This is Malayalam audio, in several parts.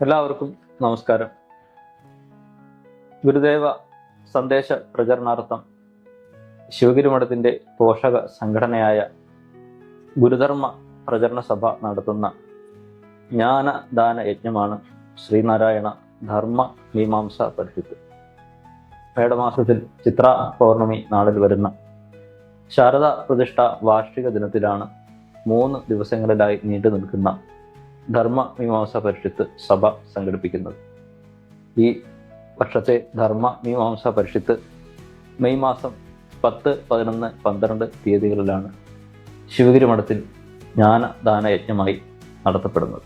എല്ലാവർക്കും നമസ്കാരം. ഗുരുദേവ സന്ദേശ പ്രചരണാർത്ഥം ശിവഗിരിമഠത്തിന്റെ പോഷക സംഘടനയായ ഗുരുധർമ്മ പ്രചരണ സഭ നടത്തുന്ന ജ്ഞാനദാന യജ്ഞമാണ് ശ്രീനാരായണ ധർമ്മ മീമാംസ പരിഷത്ത്. മേടമാസത്തിൽ ചിത്ര പൗർണമി നാളിൽ വരുന്ന ശാരദ പ്രതിഷ്ഠ വാർഷിക ദിനത്തിലാണ് മൂന്ന് ദിവസങ്ങളിലായി നീണ്ടു നിൽക്കുന്ന ധർമ്മ മീമാംസ പരിഷത്ത് സഭ സംഘടിപ്പിക്കുന്നത്. ഈ വർഷത്തെ ധർമ്മ മീമാംസ പരിഷത്ത് മെയ് മാസം പത്ത് പതിനൊന്ന് പന്ത്രണ്ട് തീയതികളിലാണ് ശിവഗിരി മഠത്തിൽ ജ്ഞാനദാന യജ്ഞമായി നടത്തപ്പെടുന്നത്.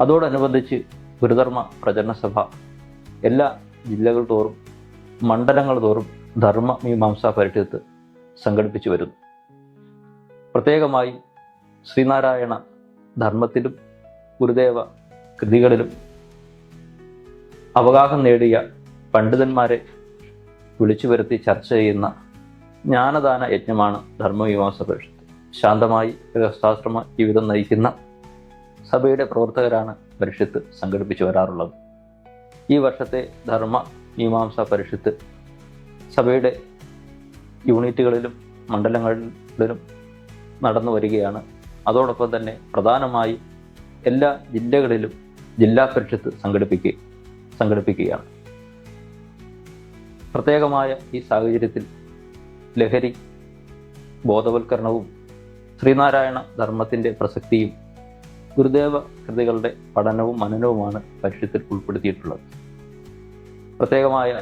അതോടനുബന്ധിച്ച് ഗുരുധർമ്മ പ്രചരണ സഭ എല്ലാ ജില്ലകൾ തോറും മണ്ഡലങ്ങൾ തോറും ധർമ്മ മീമാംസ പരിഷത്ത് സംഘടിപ്പിച്ചു വരുന്നു. പ്രത്യേകമായി ശ്രീനാരായണ ധർമ്മത്തിലും ഗുരുദേവ കൃതികളിലും അവഗാഹം നേടിയ പണ്ഡിതന്മാരെ വിളിച്ചു വരുത്തി ചർച്ച ചെയ്യുന്ന ജ്ഞാനദാന യജ്ഞമാണ് ധർമ്മമീമാംസ പരിഷത്ത് ശാന്തമായി ഗൃഹസ്ഥാശ്രമ ജീവിതം നയിക്കുന്ന സഭയുടെ പ്രവർത്തകരാണ് പരിഷത്ത് സംഘടിപ്പിച്ചു വരാറുള്ളത്. ഈ വർഷത്തെ ധർമ്മ മീമാംസ പരിഷത്ത് സഭയുടെ യൂണിറ്റുകളിലും മണ്ഡലങ്ങളിലും നടന്നു വരികയാണ് അതോടൊപ്പം തന്നെ പ്രധാനമായി എല്ലാ ജില്ലകളിലും ജില്ലാ പരിഷത്ത് സംഘടിപ്പിക്കുക സംഘടിപ്പിക്കുകയാണ്. പ്രത്യേകമായ ഈ സാഹചര്യത്തിൽ ലഹരി ബോധവൽക്കരണവും ശ്രീനാരായണ ധർമ്മത്തിന്റെ പ്രസക്തിയും ഗുരുദേവ കൃതികളുടെ പഠനവും മനനവുമാണ് പരിഷത്തിൽ ഉൾപ്പെടുത്തിയിട്ടുള്ളത്. പ്രത്യേകമായ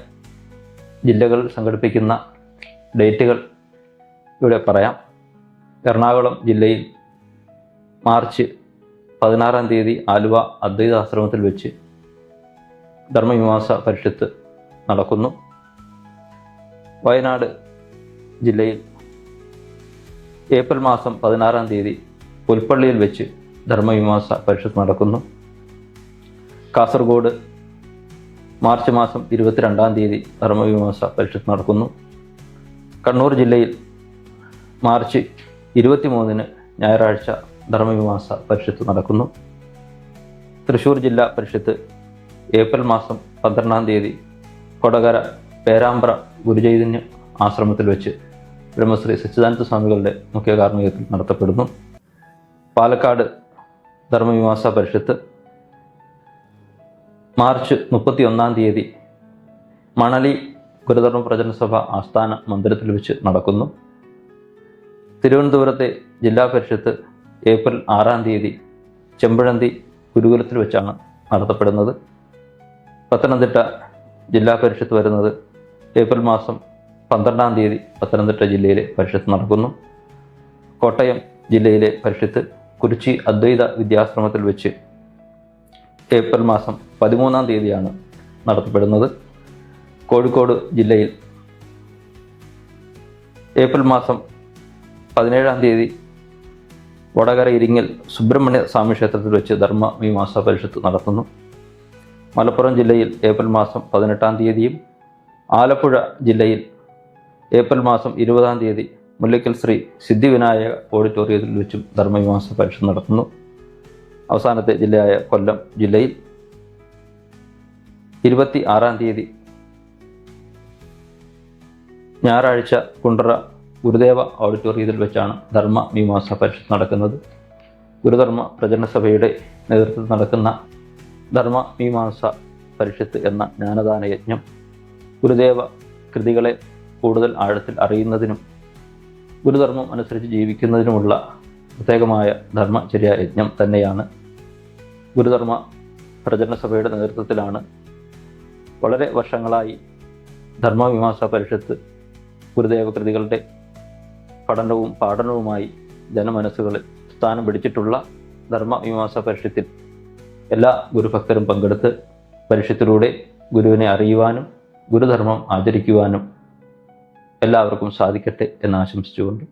ജില്ലകൾ സംഘടിപ്പിക്കുന്ന ഡേറ്റുകൾ ഇവിടെ പറയാം. എറണാകുളം ജില്ലയിൽ മാർച്ച് പതിനാറാം തീയതി ആലുവ അദ്വൈതാശ്രമത്തിൽ വെച്ച് ധർമ്മമീമാംസ പരിഷത്ത് നടക്കുന്നു. വയനാട് ജില്ലയിൽ ഏപ്രിൽ മാസം പതിനാറാം തീയതി പുൽപ്പള്ളിയിൽ വെച്ച് ധർമ്മമീമാംസ പരിഷത്ത് നടക്കുന്നു. കാസർഗോഡ് മാർച്ച് മാസം ഇരുപത്തിരണ്ടാം തീയതി ധർമ്മമീമാംസ പരിഷത്ത് നടക്കുന്നു. കണ്ണൂർ ജില്ലയിൽ മാർച്ച് ഇരുപത്തിമൂന്നിന് ഞായറാഴ്ച ധർമ്മമീമാംസ പരിഷത്ത് നടക്കുന്നു. തൃശ്ശൂർ ജില്ലാ പരിഷത്ത് ഏപ്രിൽ മാസം പന്ത്രണ്ടാം തീയതി കൊടകര പേരാമ്പ്ര ഗുരുചൈതന്യ ആശ്രമത്തിൽ വെച്ച് ബ്രഹ്മശ്രീ സച്ചിദാനന്ദ സ്വാമികളുടെ മുഖ്യ കാർമ്മികത്തിൽ നടത്തപ്പെടുന്നു. പാലക്കാട് ധർമ്മവിമാസ പരിഷത്ത് മാർച്ച് മുപ്പത്തി ഒന്നാം തീയതി മണലി ഗുരുധർമ്മ പ്രചരണ സഭ ആസ്ഥാന മന്ദിരത്തിൽ വെച്ച് നടക്കുന്നു. തിരുവനന്തപുരത്തെ ജില്ലാ പരിഷത്ത് ഏപ്രിൽ ആറാം തീയതി ചെമ്പഴന്തി ഗുരുകുലത്തിൽ വെച്ചാണ് നടത്തപ്പെടുന്നത്. പത്തനംതിട്ട ജില്ലാ പരിഷത്ത് വരുന്നത് ഏപ്രിൽ മാസം പന്ത്രണ്ടാം തീയതി പത്തനംതിട്ട ജില്ലയിലെ പരിഷത്ത് നടക്കുന്നു. കോട്ടയം ജില്ലയിലെ പരിഷത്ത് കുരിച്ചി അദ്വൈത വിദ്യാശ്രമത്തിൽ വെച്ച് ഏപ്രിൽ മാസം പതിമൂന്നാം തീയതിയാണ് നടത്തപ്പെടുന്നത്. കോഴിക്കോട് ജില്ലയിൽ ഏപ്രിൽ മാസം പതിനേഴാം തീയതി വടകര ഇരിങ്ങൽ സുബ്രഹ്മണ്യ സ്വാമി ക്ഷേത്രത്തിൽ വെച്ച് ധർമ്മ മീമാസ പരിഷത്ത് നടത്തുന്നു. മലപ്പുറം ജില്ലയിൽ ഏപ്രിൽ മാസം പതിനെട്ടാം തീയതിയും ആലപ്പുഴ ജില്ലയിൽ ഏപ്രിൽ മാസം ഇരുപതാം തീയതി മുല്ലയ്ക്കൽ ശ്രീ സിദ്ധിവിനായക ഓഡിറ്റോറിയത്തിൽ വെച്ചും ധർമ്മവിമാസ പരിഷത്ത് നടത്തുന്നു. അവസാനത്തെ ജില്ലയായ കൊല്ലം ജില്ലയിൽ ഇരുപത്തി ആറാം തീയതി ഞായറാഴ്ച കുണ്ടറ ഗുരുദേവ ഓഡിറ്റോറിയത്തിൽ വെച്ചാണ് ധർമ്മ മീമാംസ പരിഷത്ത് നടക്കുന്നത്. ഗുരുധർമ്മ പ്രചരണ സഭയുടെ നേതൃത്വത്തിൽ നടക്കുന്ന ധർമ്മ മീമാംസ പരിഷത്ത് എന്ന ജ്ഞാനദാന യജ്ഞം ഗുരുദേവ കൃതികളെ കൂടുതൽ ആഴത്തിൽ അറിയുന്നതിനും ഗുരുധർമ്മം അനുസരിച്ച് ജീവിക്കുന്നതിനുമുള്ള പ്രത്യേകമായ ധർമ്മചര്യ യജ്ഞം തന്നെയാണ് ഗുരുധർമ്മ പ്രചരണ സഭയുടെ നേതൃത്വത്തിലാണ് വളരെ വർഷങ്ങളായി ധർമ്മമീമാംസ പരിഷത്ത് ഗുരുദേവ കൃതികളുടെ പഠനവും പാഠനവുമായി ജനമനസ്സുകളിൽ സ്ഥാനം പിടിച്ചിട്ടുള്ള ധർമ്മമീമാംസ പരിഷത്തിൽ എല്ലാ ഗുരുഭക്തരും പങ്കെടുത്ത് പരിഷത്തിലൂടെ ഗുരുവിനെ അറിയുവാനും ഗുരുധർമ്മം ആചരിക്കുവാനും എല്ലാവർക്കും സാധിക്കട്ടെ എന്ന് ആശംസിച്ചുകൊണ്ട്.